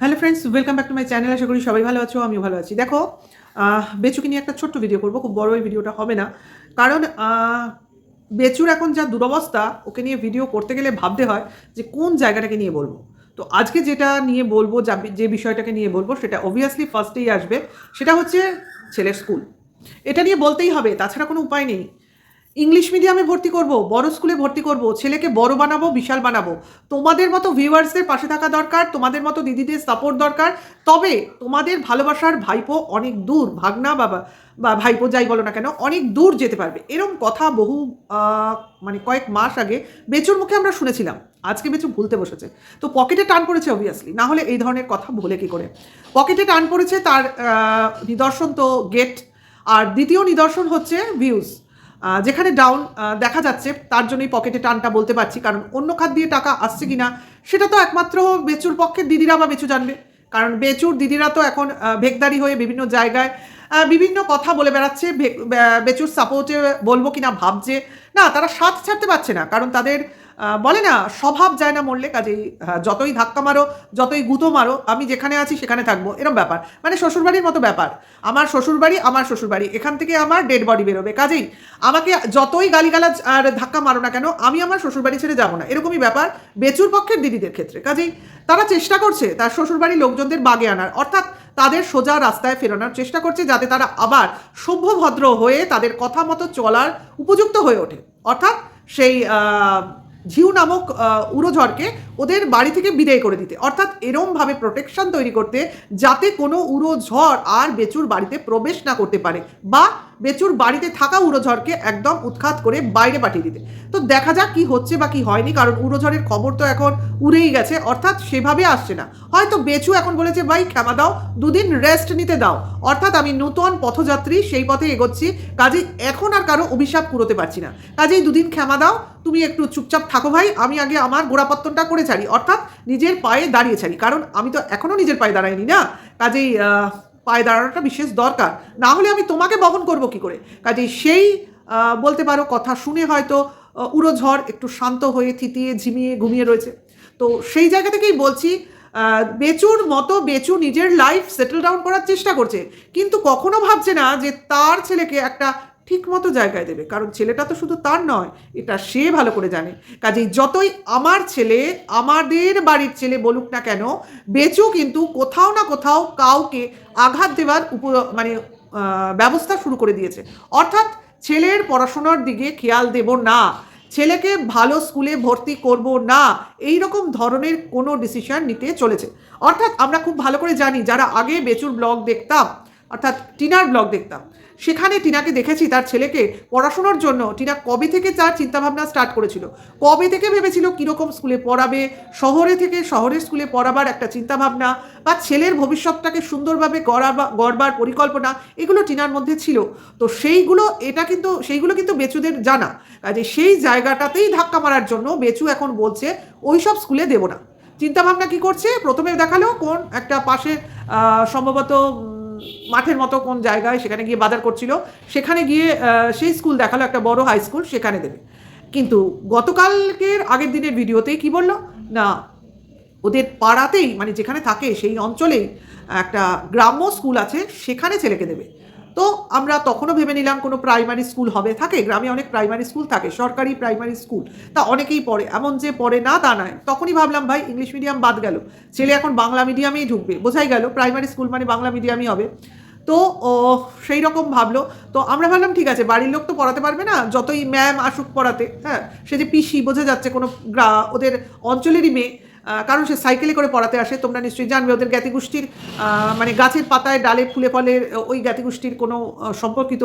Hello friends welcome back to my channel আশা করি সবাই ভালো আছো, আমিও ভালো আছি। দেখো বেচুকে নিয়ে একটা ছোট্ট ভিডিও করব, খুব বড় এই ভিডিওটা হবে না। কারণ বেচুর এখন যা দুরবস্থা, ওকে নিয়ে ভিডিও করতে গেলে ভাবতে হয় যে কোন জায়গাটাকে নিয়ে বলব। তো আজকে যেটা নিয়ে বলব, যা যে বিষয়টাকে নিয়ে বলব, সেটা অবভিয়াসলি ফার্স্টেই আসবে, সেটা হচ্ছে ছেলের স্কুল এটা নিয়ে বলতেই হবে, তাছাড়া কোনো উপায় নেই। ইংলিশ মিডিয়ামে ভর্তি করব, বড় স্কুলে ভর্তি করব, ছেলেকে বড় বানাবো, বিশাল বানাবো। তোমাদের মতো ভিউয়ার্সদের পাশে থাকা দরকার, তোমাদের মতো দিদিদের সাপোর্ট দরকার। তবে তোমাদের ভালোবাসার ভাইপো অনেক দূর, ভাগনা বাবা বা ভাইপো যাই বলো না কেন, অনেক দূর যেতে পারবে। এরম কথা বহু মানে কয়েক মাস আগে বেচুর মুখে আমরা শুনেছিলাম। আজকে বেচু ভুলতে বসেছে। তো পকেটে টান পড়েছে অবভিয়াসলি না হলে এই ধরনের কথা ভুলে কি করে? পকেটে টান পড়েছে তার নিদর্শন তো গেট আর দ্বিতীয় নিদর্শন হচ্ছে ভিউজ যেখানে ডাউন দেখা যাচ্ছে, তার জন্যই পকেটে টানটা বলতে পারছি। কারণ অন্য খাত দিয়ে টাকা আসছে কি না সেটা তো একমাত্র বেচুর পক্ষের দিদিরা বা বেচু জানবে। কারণ বেচুর দিদিরা তো এখন ভেগদারি হয়ে বিভিন্ন জায়গায় বিভিন্ন কথা বলে বেড়াচ্ছে। বেচুর সাপোর্টে বলব কিনা ভাবছে। না, তারা সাথ ছাড়তে পারছে না। কারণ তাদের বলে না, স্বভাব যায় না মরলে, কাজেই যতই ধাক্কা মারো, যতই গুঁতো মারো, আমি যেখানে আছি সেখানে থাকব। এরম ব্যাপার। মানে শ্বশুরবাড়ির মতো ব্যাপার। আমার শ্বশুরবাড়ি আমার শ্বশুরবাড়ি। এখান থেকে আমার ডেড বডি বেরোবে। কাজেই আমাকে যতই গালিগালাজ আর ধাক্কা মারো না কেন, আমি আমার শ্বশুরবাড়ি ছেড়ে যাব না। এরকমই ব্যাপার বেচুর পক্ষের দিদিদের ক্ষেত্রে। কাজেই তারা চেষ্টা করছে তার শ্বশুরবাড়ির লোকজনদের বাগে আনার। অর্থাৎ তাদের সোজা রাস্তায় ফেরানোর চেষ্টা করছে যাতে তারা আবার সভ্যভদ্র হয়ে তাদের কথা মতো চলার উপযুক্ত হয়ে ওঠে। অর্থাৎ সেই ঝিউ নামক উড়োঝড়কে ওদের বাড়ি থেকে বিদায় করে দিতে। অর্থাৎ এরমভাবে প্রোটেকশন তৈরি করতে যাতে কোনো উড়োঝড় আর বেচুর বাড়িতে প্রবেশ না করতে পারে বা বেচুর বাড়িতে থাকা উড়োঝড়কে একদম উৎখাত করে বাইরে পাঠিয়ে দিতে। তো দেখা যাক কি হচ্ছে বা কি হয়নি, কারণ উড়োঝড়ের খবর তো এখন উড়েই গেছে, অর্থাৎ সেভাবে আসছে না। হয়তো বেচু এখন বলেছে, ভাই, ক্ষমা দাও, দুদিন রেস্ট নিতে দাও। অর্থাৎ আমি নূতন পথযাত্রী, সেই পথে এগোচ্ছি। কাজেই এখন আর কারও অভিশাপ পুরোতে পারছি না। কাজেই দুদিন ক্ষমা দাও, তুমি একটু চুপচাপ থাকো ভাই, আমি আগে আমার গোড়াপত্তনটা করে ছাড়ি। অর্থাৎ নিজের পায়ে দাঁড়িয়ে ছাড়ি, কারণ আমি তো এখনও নিজের পায়ে দাঁড়াইনি না? কাজেই পায়ে দাঁড়ানোটা বিশেষ দরকার। না হলে আমি তোমাকে বহন করব কি করে? কাজে সেই বলতে পারো কথা শুনে হয়তো উড়োঝড় একটু শান্ত হয়ে থিতিয়ে ঝিমিয়ে ঘুমিয়ে রয়েছে। তো সেই জায়গা থেকেই বলছি বেচুর মতো বেচু নিজের লাইফ সেটেল ডাউন করার চেষ্টা করছে। কিন্তু কখনো ভাবছে না যে তার ছেলেকে একটা ঠিক মতো জায়গায় দেবে। কারণ ছেলেটা তো শুধু তার নয়, এটা সে ভালো করে জানে। কাজেই যতই আমার ছেলে, আমাদের বাড়ির ছেলে বলুক না কেন, বেচু কিন্তু কোথাও না কোথাও কাউকে আঘাত দেওয়ার উপ মানে ব্যবস্থা শুরু করে দিয়েছে। অর্থাৎ ছেলের পড়াশোনার দিকে খেয়াল দেব না, ছেলেকে ভালো স্কুলে ভর্তি করব না, এই রকম ধরনের কোনো ডিসিশন নিতে চলেছে। অর্থাৎ আমরা খুব ভালো করে জানি, যারা আগে বেচুর ব্লগ দেখতাম, অর্থাৎ টিনার ব্লগ দেখতাম সেখানে টিনাকে দেখেছি তার ছেলেকে পড়াশোনার জন্য। টিনা কবে থেকে তার চিন্তাভাবনা স্টার্ট করেছিল? কবে থেকে ভেবেছিল কীরকম স্কুলে পড়াবে? শহরে থেকে শহরের স্কুলে পড়াবার একটা চিন্তাভাবনা বা ছেলের ভবিষ্যৎটাকে সুন্দরভাবে গড়াবা গড়বার পরিকল্পনা এগুলো টিনার মধ্যে ছিল। তো সেইগুলো এটা কিন্তু সেইগুলো কিন্তু বেচুদের জানা। কাজে সেই জায়গাটাতেই ধাক্কা মারার জন্য বেচু এখন বলছে ওই সব স্কুলে দেবো না। চিন্তাভাবনা কি করছে? প্রথমে দেখাল কোন একটা পাশে সম্ভবত মাঠের মতো কোন জায়গায় সেখানে গিয়ে বাজার করছিল, সেখানে গিয়ে সেই স্কুল দেখাল একটা বড় হাই স্কুল সেখানে দেবে। কিন্তু গতকালকের আগের দিনের ভিডিওতেই কি বলল? না, ওদের পাড়াতেই মানে যেখানে থাকে সেই অঞ্চলেই একটা গ্রাম্য স্কুল আছে, সেখানে ছেলেকে দেবে। তো আমরা তখনও ভেবে নিলাম কোনো প্রাইমারি স্কুল হবে। থাকে, গ্রামে অনেক প্রাইমারি স্কুল থাকে, সরকারি প্রাইমারি স্কুল তা অনেকেই পড়ে, এমন যে পড়ে না তা নয়। তখনই ভাবলাম, ভাই ইংলিশ মিডিয়াম বাদ গেল। ছেলে এখন বাংলা মিডিয়ামেই ঢুকবে। বোঝাই গেল প্রাইমারি স্কুল মানে বাংলা মিডিয়ামই হবে। তো সেই রকম ভাবলো। তো আমরা ভাবলাম, ঠিক আছে, বাড়ির লোক তো পড়াতে পারবে না, যতই ম্যাম আসুক পড়াতে। হ্যাঁ সে যে পিসি, বোঝা যাচ্ছে কোনো ওদের অঞ্চলেরই মেয়ে। কারণ সে সাইকেলে করে পড়াতে আসে, তোমরা নিশ্চয়ই জানবে, ওদের জ্ঞাতিগোষ্ঠীর মানে গাছের পাতায় ডালে ফুলে ফলে ওই জ্ঞাতিগোষ্ঠীর কোনো সম্পর্কিত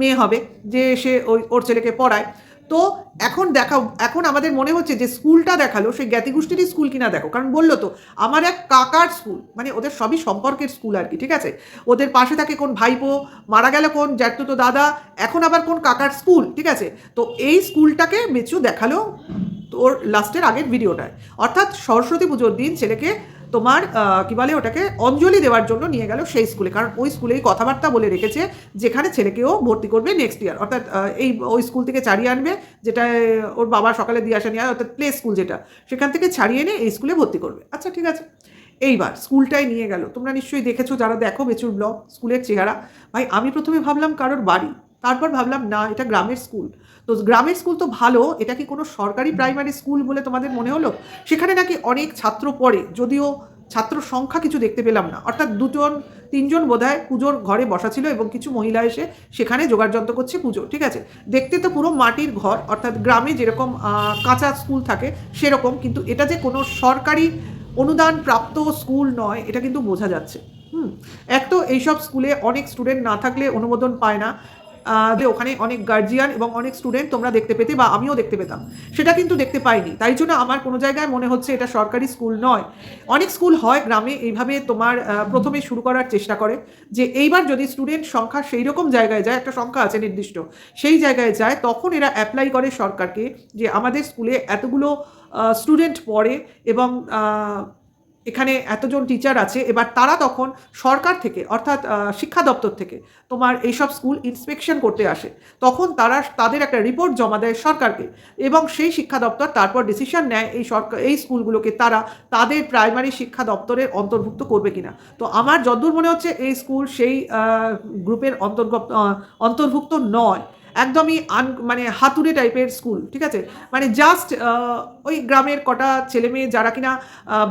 মেয়ে হবে যে সে ওই, ওর ছেলেকে পড়ায়। তো এখন দেখা এখন আমাদের মনে হচ্ছে যে স্কুলটা দেখাল, সেই জ্ঞাতিগোষ্ঠীরই স্কুল কিনা দেখো। কারণ বলল তো, আমার এক কাকার স্কুল মানে ওদের সবই সম্পর্কের স্কুল আর কি, ঠিক আছে? ওদের পাশে থাকে কোন ভাইপো, মারা গেল কোন, জ্যাঠতো দাদা, এখন আবার কোন কাকার স্কুল, ঠিক আছে? তো এই স্কুলটাকে বেচু দেখাল তোর লাস্টের আগের ভিডিওটায়। অর্থাৎ সরস্বতী পুজোর দিন ছেলেকে তোমার কি বলে ওটাকে, অঞ্জলি দেওয়ার জন্য নিয়ে গেল সেই স্কুলে। কারণ ওই স্কুলেই কথাবার্তা বলে রেখেছে যেখানে ছেলেকেও ভর্তি করবে নেক্সট ইয়ার অর্থাৎ এই ওই স্কুল থেকে ছাড়িয়ে আনবে যেটা ওর বাবা সকালে দিয়ে আসা নিয়ে অর্থাৎ প্লে স্কুল যেটা, সেখান থেকে ছাড়িয়ে এনে এই স্কুলে ভর্তি করবে। আচ্ছা ঠিক আছে। এইবার স্কুলটাই নিয়ে গেল। তোমরা নিশ্চয়ই দেখেছ যারা দেখো বেচুর ব্লগ, স্কুলের চেহারা। ভাই, আমি প্রথমে ভাবলাম কারোর বাড়ি, তারপর ভাবলাম না, এটা গ্রামের স্কুল। তো গ্রামের স্কুল তো ভালো, এটা কি কোনো সরকারি প্রাইমারি স্কুল বলে তোমাদের মনে হলো? সেখানে নাকি অনেক ছাত্র পড়ে, যদিও ছাত্র সংখ্যা কিছু দেখতে পেলাম না। অর্থাৎ দুজন, তিনজন বোধহয় পুজোর ঘরে বসা ছিল এবং কিছু মহিলা এসে সেখানে যোগাড়যন্ত্র করছে পুজো, ঠিক আছে? দেখতে তো পুরো মাটির ঘর, অর্থাৎ গ্রামে যেরকম কাঁচা স্কুল থাকে, সেরকম, কিন্তু এটা যে কোনো সরকারি অনুদান প্রাপ্ত স্কুল নয়, এটা কিন্তু বোঝা যাচ্ছে। হুম, এক তো এইসব স্কুলে অনেক স্টুডেন্ট না থাকলে অনুমোদন পায় না। যে ওখানে অনেক গার্জিয়ান এবং অনেক স্টুডেন্ট তোমরা দেখতে পেতে বা আমিও দেখতে পেতাম। সেটা কিন্তু দেখতে পাইনি। তাই জন্য আমার কোনো জায়গায় মনে হচ্ছে এটা সরকারি স্কুল নয়। অনেক স্কুল হয় গ্রামে এইভাবে তোমার প্রথমে শুরু করার চেষ্টা করে যে এইবার যদি স্টুডেন্ট সংখ্যা সেই রকম জায়গায় যায়, একটা সংখ্যা আছে নির্দিষ্ট, সেই জায়গায় যায়, তখন এরা অ্যাপ্লাই করে সরকারকে যে আমাদের স্কুলে এতগুলো স্টুডেন্ট পড়ে এবং এখানে এতজন টিচার আছে, এবার তারা তখন সরকার থেকে, অর্থাৎ শিক্ষা দপ্তর থেকে তোমার এইসব স্কুল ইন্সপেকশন করতে আসে। তখন তারা তাদের একটা রিপোর্ট জমা দেয় সরকারকে এবং সেই শিক্ষা দপ্তর তারপর ডিসিশন নেয় এই সরকার, এই স্কুলগুলোকে তারা তাদের প্রাইমারি শিক্ষা দপ্তরের অন্তর্ভুক্ত করবে কিনা। তো আমার যতদূর মনে হচ্ছে এই স্কুল সেই গ্রুপের অন্তর্গত অন্তর্ভুক্ত নয়। একদমই আন মানে হাতুড়ে টাইপের স্কুল ঠিক আছে? মানে জাস্ট ওই গ্রামের কটা ছেলে মেয়ে যারা কিনা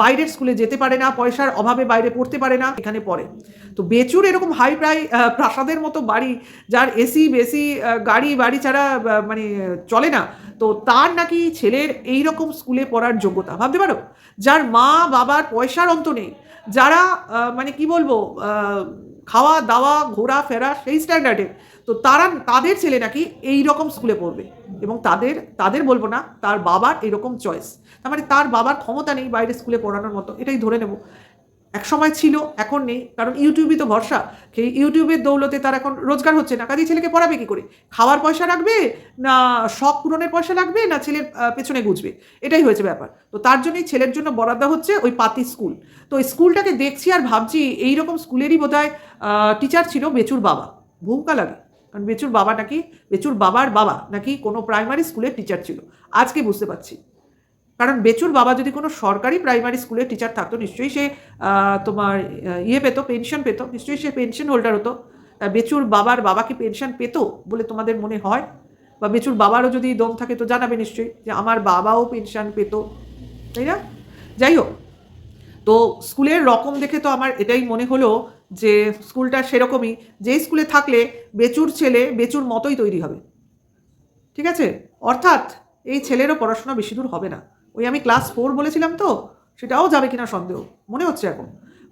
বাইরের স্কুলে যেতে পারে না, পয়সার অভাবে বাইরে পড়তে পারে না, এখানে পড়ে। তো বেচুর এরকম হাই প্রায় প্রাসাদের মতো বাড়ি, যার এসি বেসি গাড়ি, বাড়ি ছাড়া মানে চলে না, তো তার নাকি ছেলের এই রকম স্কুলে পড়ার যোগ্যতা, ভাবতে পারো? যার মা বাবার পয়সার অন্ত নেই, যারা মানে কি বলব খাওয়া দাওয়া ঘোরা ফেরা সেই স্ট্যান্ডার্ডের তো তারা, তাদের ছেলে নাকি এই রকম স্কুলে পড়বে এবং তাদের তাদের বলব না, তার বাবার এরকম চয়েস তার মানে তার বাবার ক্ষমতা নেই বাইরে স্কুলে পড়ানোর মতো, এটাই ধরে নেব। এক সময় ছিল, এখন নেই। কারণ ইউটিউবই তো ভরসা। সেই ইউটিউবের দৌলতে তার এখন রোজগার হচ্ছে না। কাজেই ছেলেকে পড়াবে কি করে? খাওয়ার পয়সা রাখবে না শখ পূরণের পয়সা লাগবে না ছেলের পেছনে গুজবে এটাই হয়েছে ব্যাপার। তো তার জন্যই ছেলের জন্য বরাদ্দ হচ্ছে ওই পাতি স্কুল। তো ওই স্কুলটাকে দেখছি আর ভাবছি এই রকম স্কুলেরই বোধহয় টিচার ছিল বেচুর বাবা। ভূমিকা লাগে। কারণ বেচুর বাবা নাকি, বেচুর বাবার বাবা নাকি কোনো প্রাইমারি স্কুলের টিচার ছিল। আজকে বুঝতে পারছি। কারণ বেচুর বাবা যদি কোনো সরকারি প্রাইমারি স্কুলের টিচার থাকতো, নিশ্চয়ই সে তোমার ইয়ে পেতো পেনশন পেতো, নিশ্চয়ই সে পেনশন হোল্ডার হতো। তা বেচুর বাবার বাবা কি পেনশন পেতো বলে তোমাদের মনে হয়? বা বেচুর বাবারও যদি দম থাকে তো জানাবে নিশ্চয়ই যে আমার বাবাও পেনশন পেতো, তাই না? যাই হোক, তো স্কুলের রকম দেখে তো আমার এটাই মনে হলো যে স্কুলটা সেরকমই যে স্কুলে থাকলে বেচুর ছেলে বেচুর মতোই তৈরি হবে। ঠিক আছে? অর্থাৎ এই ছেলেরও পড়াশোনা বেশি দূর হবে না। ওই আমি ক্লাস ফোর বলেছিলাম তো, সেটাও যাবে কিনা সন্দেহ, মনে হচ্ছে এখন।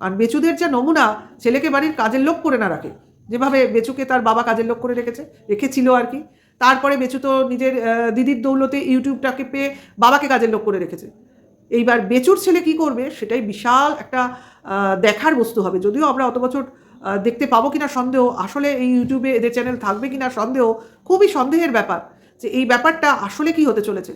আর বেচুদের যা নমুনা, ছেলেকে বাড়ির কাজের লোক করে না রাখে। যেভাবে বেচুকে তার বাবা কাজের লোক করে রেখেছে, রেখেছিল আর কি। তারপরে বেচু তো নিজের দিদির দৌলতে ইউটিউবটাকে পেয়ে বাবাকে কাজের লোক করে রেখেছে। এইবার বেচুর ছেলে কি করবে, সেটাই বিশাল একটা দেখার বস্তু হবে। যদিও আমরা অত বছর দেখতে পাবো কিনা সন্দেহ, আসলে এই ইউটিউবে এদের চ্যানেল থাকবে কিনা সন্দেহ, খুবই সন্দেহের ব্যাপার যে এই ব্যাপারটা আসলে কি হতে চলেছে।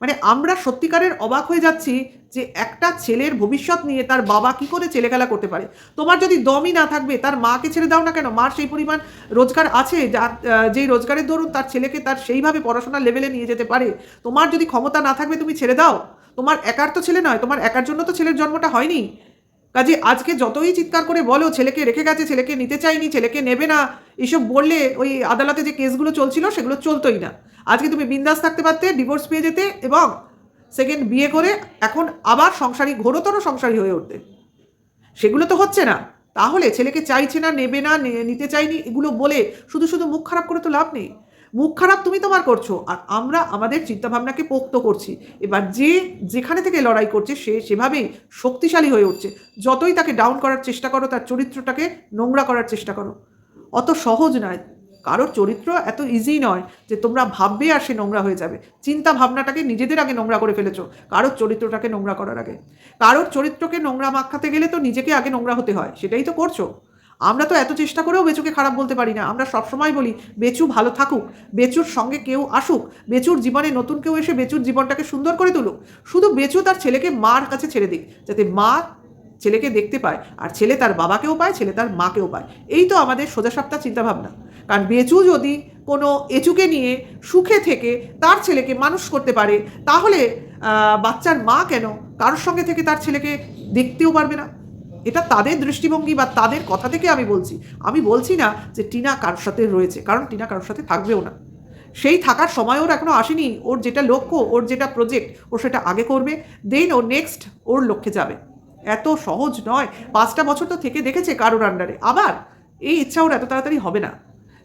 মানে আমরা সত্যিকারের অবাক হয়ে যাচ্ছি যে একটা ছেলের ভবিষ্যৎ নিয়ে তার বাবা কি করে ছেলেখেলা করতে পারে। তোমার যদি দমই না থাকবে, তার মাকে ছেড়ে দাও না কেন? মার সেই পরিমাণ রোজগার আছে, যার যেই রোজগারের ধরুন তার ছেলেকে তার সেইভাবে পড়াশোনার লেভেলে নিয়ে যেতে পারে। তোমার যদি ক্ষমতা না থাকবে, তুমি ছেড়ে দাও। তোমার একার তো ছেলে নয়, তোমার একার জন্য তো ছেলের জন্মটা হয়নি। কাজে আজকে যতই চিৎকার করে বলো, ছেলেকে রেখে গেছে, ছেলেকে নিতে চাইনি ছেলেকে নেবে না, এসব বললে ওই আদালতে যে কেসগুলো চলছিল সেগুলো চলতোই না। আজকে তুমি বিন্দাস থাকতে পারতে ডিভোর্স পেয়ে যেতে এবং সেকেন্ড বিয়ে করে এখন আবার সংসারী, ঘোরতর সংসারী হয়ে উঠতে। সেগুলো তো হচ্ছে না। তাহলে ছেলেকে চাইছে না, নেবে না নিতে চাইনি এগুলো বলে শুধু শুধু মুখ খারাপ করে তো লাভ নেই। মুখ খারাপ তুমি তোমার করছ। আর আমরা আমাদের চিন্তাভাবনাকে পোক্ত করছি। এবার যে যেখানে থেকে লড়াই করছে, সে সেভাবেই শক্তিশালী হয়ে উঠছে। যতই তাকে ডাউন করার চেষ্টা করো, তার চরিত্রটাকে নোংরা করার চেষ্টা করো। অত সহজ নয়। কারোর চরিত্র এত ইজি নয় যে তোমরা ভাববে আর সে নোংরা হয়ে যাবে। চিন্তা ভাবনাটাকে নিজেদের আগে নোংরা করে ফেলেছো। কারোর চরিত্রটাকে নোংরা করার আগে। কারোর চরিত্রকে নোংরা মাখাতে গেলে তো নিজেকে আগে নোংরা হতে হয়। সেটাই তো করছ। আমরা তো এত চেষ্টা করেও বেচুকে খারাপ বলতে পারি না। আমরা সবসময় বলি, বেচু ভালো থাকুক, বেচুর সঙ্গে কেউ আসুক, বেচুর জীবনে নতুন কেউ এসে বেচুর জীবনটাকে সুন্দর করে তুলুক। শুধু বেচু তার ছেলেকে মার কাছে ছেড়ে দিক, যাতে মা ছেলেকে দেখতে পায়, আর ছেলে তার বাবাকেও পায়, ছেলে তার মাকেও পায়। এই তো আমাদের সোজা সাপ্তাহ চিন্তাভাবনা। কারণ বেচু যদি কোনো এচুকে নিয়ে সুখে থেকে তার ছেলেকে মানুষ করতে পারে, তাহলে বাচ্চার মা কেন কারোর সঙ্গে থেকে তার ছেলেকে দেখতেও পারবে না? এটা তাদের দৃষ্টিভঙ্গি বা তাদের কথা থেকে আমি বলছি। আমি বলছি না যে টিনা কারোর সাথে রয়েছে, কারণ টিনা কারোর সাথে থাকবেও না। সেই থাকার সময় ওর এখনও আসেনি, ওর যেটা লক্ষ্য, ওর যেটা প্রজেক্ট ও সেটা আগে করবে দেন ও নেক্সট ওর লক্ষ্যে যাবে। এত সহজ নয়। পাঁচটা বছর তো থেকে দেখেছে কারোর আন্ডারে আবার এই ইচ্ছা ওর এত তাড়াতাড়ি হবে না।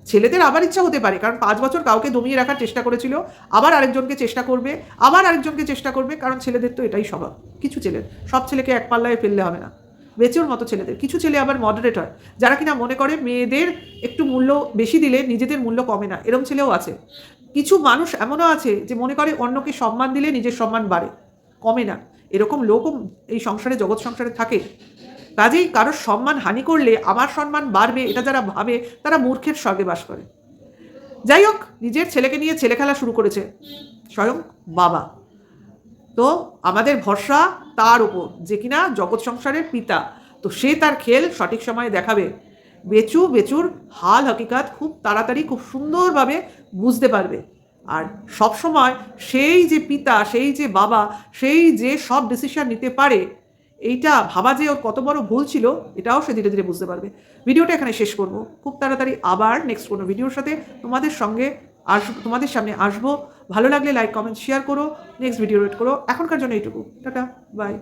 ছেলেদের আবার ইচ্ছা হতে পারে, কারণ পাঁচ বছর কাউকে দমিয়ে রাখার চেষ্টা করেছিল, আবার আরেকজনকে চেষ্টা করবে, আবার আরেকজনকে চেষ্টা করবে, কারণ ছেলেদের তো এটাই স্বভাব। কিছু ছেলের, সব ছেলেকে এক পাল্লায় ফেললে হবে না। বেচেওর মতো ছেলেদের। কিছু ছেলে আবার মডারেট হয়, যারা কিনা মনে করে মেয়েদের একটু মূল্য বেশি দিলে নিজেদের মূল্য কমে না, এরম ছেলেও আছে। কিছু মানুষ এমনও আছে যে মনে করে অন্যকে সম্মান দিলে নিজের সম্মান বাড়ে, কমে না, এরকম লোকও এই সংসারে, জগৎ সংসারে থাকে। কাজেই কারোর সম্মান হানি করলে আমার সম্মান বাড়বে, এটা যারা ভাবে তারা মূর্খের স্বর্গে বাস করে। যাই হোক, নিজের ছেলেকে নিয়ে ছেলে খেলা শুরু করেছে, স্বয়ং বাবা। তো আমাদের ভরসা তার উপর, যে কিনা জগৎ সংসারের পিতা। তো সে তার খেল সঠিক সময়ে দেখাবে। বেচু, বেচুর হাল হকিকাত খুব তাড়াতাড়ি, খুব সুন্দরভাবে বুঝতে পারবে। আর সব সময় সেই যে পিতা, সেই যে বাবা, সেই যে সব ডিসিশন নিতে পারে, এইটা ভাবা যে ওর কত বড় ভুল ছিল, এটাও সে ধীরে ধীরে বুঝতে পারবে। ভিডিওটা এখানে শেষ করব। খুব তাড়াতাড়ি আবার নেক্সট কোনো ভিডিওর সাথে তোমাদের সঙ্গে আস তোমাদের সামনে আসব। ভালো লাগলে লাইক কমেন্ট শেয়ার করো। নেক্সট ভিডিও ওয়েট করো। এখনকার জন্য এইটুকু। Tata bye